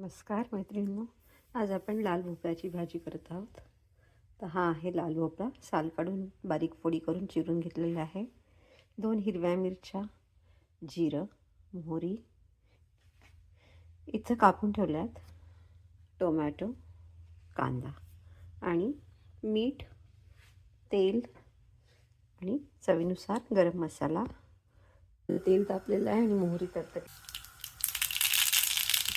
नमस्कार मैत्रिणींनो आज आपण लाल भोपळ्याची भाजी करत आहोत. तर हा आहे लाल भोपळा. साल काढून बारीक फोडी करून चिरून घेतलेला आहे. दोन हिरव्या मिरच्या जिरं मोहरी इथं कापून ठेवल्यात टोमॅटो कांदा आणि मीठ तेल आणि चवीनुसार गरम मसाला. तेल तापलेलं आहे आणि मोहरी तडतड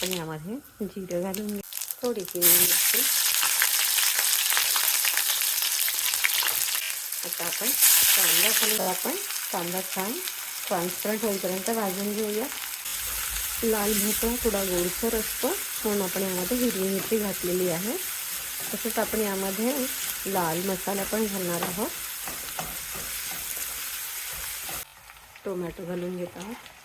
आपण यामध्ये जिरं घालून घे. थोडीशी मिरची आता आपण कांदा घालून आपण कांदा छान ट्रान्सपरंट होईपर्यंत भाजून घेऊया. लाल भोपळा थोडा गोडसर असतो म्हणून आपण यामध्ये हिरवी मिरची घातलेली आहे. तसंच आपण यामध्ये लाल मसाला पण घालणार आहोत. टोमॅटो घालून घेत आहोत.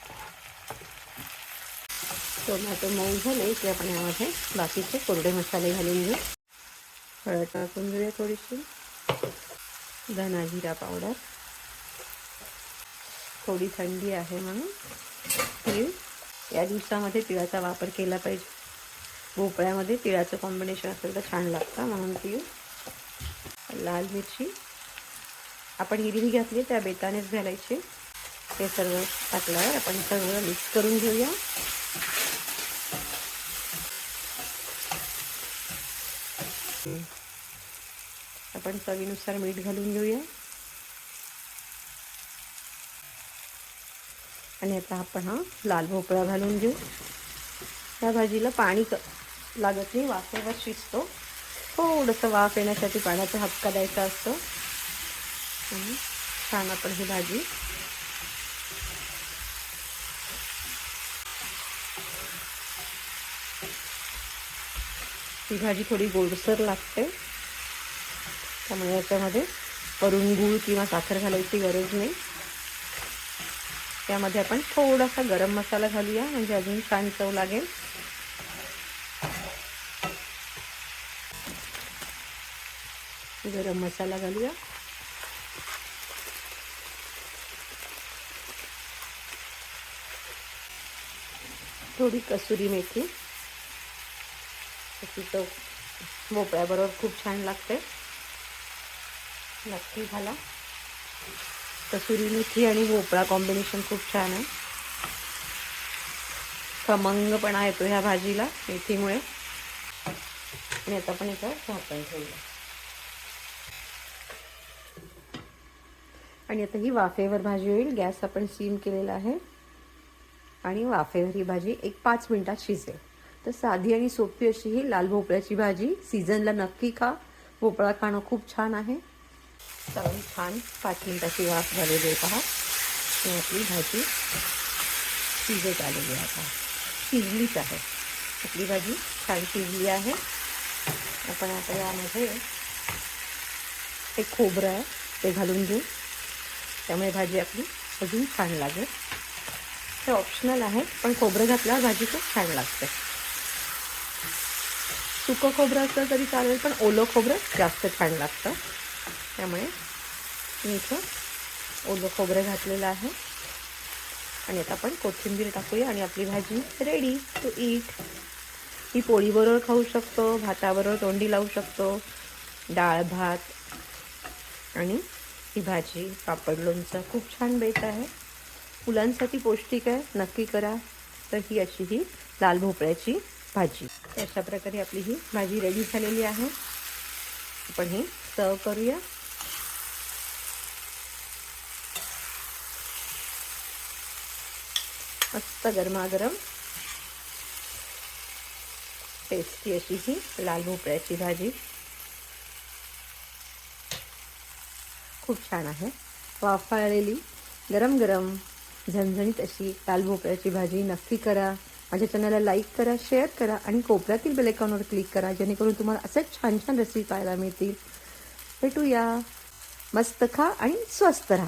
टोमॅटो मऊ झाले की आपण यामध्ये बाकीचे कोरडे मसाले घालून घेऊ. हळद टाकून घेऊया थोडीशी. धना जिरा पावडर. थोडी थंडी आहे म्हणून तीळ. या दिवसामध्ये तिळाचा वापर केला पाहिजे. भोपळ्यामध्ये तिळाचं कॉम्बिनेशन असेल तर छान लागतं म्हणून तीळ. लाल मिरची. आपण हिरवी घातली त्या बेतानेच घालायची. हे सर्व टाकल्यावर आपण सगळं मिक्स करून घेऊया. आपण चवीनुसार मीठ घालून घेऊया. आणि आता आपण हा लाल भोपळा घालून घेऊ. या भाजीला पाणी क लागत नाही वाफेवर शिजतो. थोडंसं वाफ येण्यासाठी पाण्याचा हक्का द्यायचा असतो. छान आपण ही भाजी ही भाजी थोडी गोडसर लागते. त्यामुळे याच्यामध्ये वरून गूळ किंवा साखर घालायची गरज नाही. त्यामध्ये आपण थोडासा गरम मसाला घालूया म्हणजे अजून छान चव लागेल. गरम मसाला घालूया. थोडी कसुरी मेथी. त्याची चव भोपळ्याबरोबर खूप छान लागते. नक्की घाला. कसुरी मेथी आणि भोपळा कॉम्बिनेशन खूप छान आहे. खमंगपणा येतो ह्या भाजीला मेथीमुळे. आणि आता आपण इथं झाकण ठेवलं आणि आता ही वाफेवर भाजी होईल. गॅस आपण सीम केलेला आहे. आणि वाफेवर ही भाजी एक पाच मिनिटात शिजेल. तर साधी आणि सोपी अशी ही लाल भोपळ्याची भाजी. सीझनला नक्की खा. भोपळा खाणं खूप छान आहे. चांगली छान पाच मिनिटाची वाफ झालेली आहे पहा. आणि आपली भाजी शिजत आलेली आहे आता. शिजलीच आहे. आपली भाजी छान शिजली आहे. आपण आता यामध्ये एक खोबरं आहे ते घालून घेऊ. त्यामुळे भाजी आपली अजून छान लागेल. हे ऑप्शनल आहे पण खोबरं घातल्यावर भाजी खूप छान लागते. सुकं खोबरं असलं तरी चालेल पण ओलं खोबरं जास्त छान लागतं. त्यामुळे मी इथं ओलं खोबरं घातलेलं आहे. आणि आता आपण कोथिंबीर टाकूया आणि आपली भाजी रेडी टू ईट ही पोळीबरोबर खाऊ शकतो भाताबरोबर तोंडी लावू शकतो डाळ भात. आणि ही भाजी पापड लोणचं खूप छान बेत आहे. मुलांसाठी पौष्टिक आहे नक्की करा. तर ही अशी ही लाल भोपळ्याची भाजी. अशा प्रकारे आपली ही भाजी रेडी झालेली आहे. आपण ही सर्व करूया. मस्त गरमागरम. टेस्टी अशी ही लाल भोपळ्याची भाजी. खूप छान आहे. वाफाळलेली गरम गरम झणझणीत अशी लाल भोपळ्याची भाजी नक्की करा. माझ्या चॅनलला लाईक करा शेअर करा आणि कोपऱ्यातील बेलेकॉनवर क्लिक करा जेणेकरून तुम्हाला असेच छान छान रेसिपी पाहायला मिळतील. भेटूया. मस्त खा आणि स्वस्त राहा.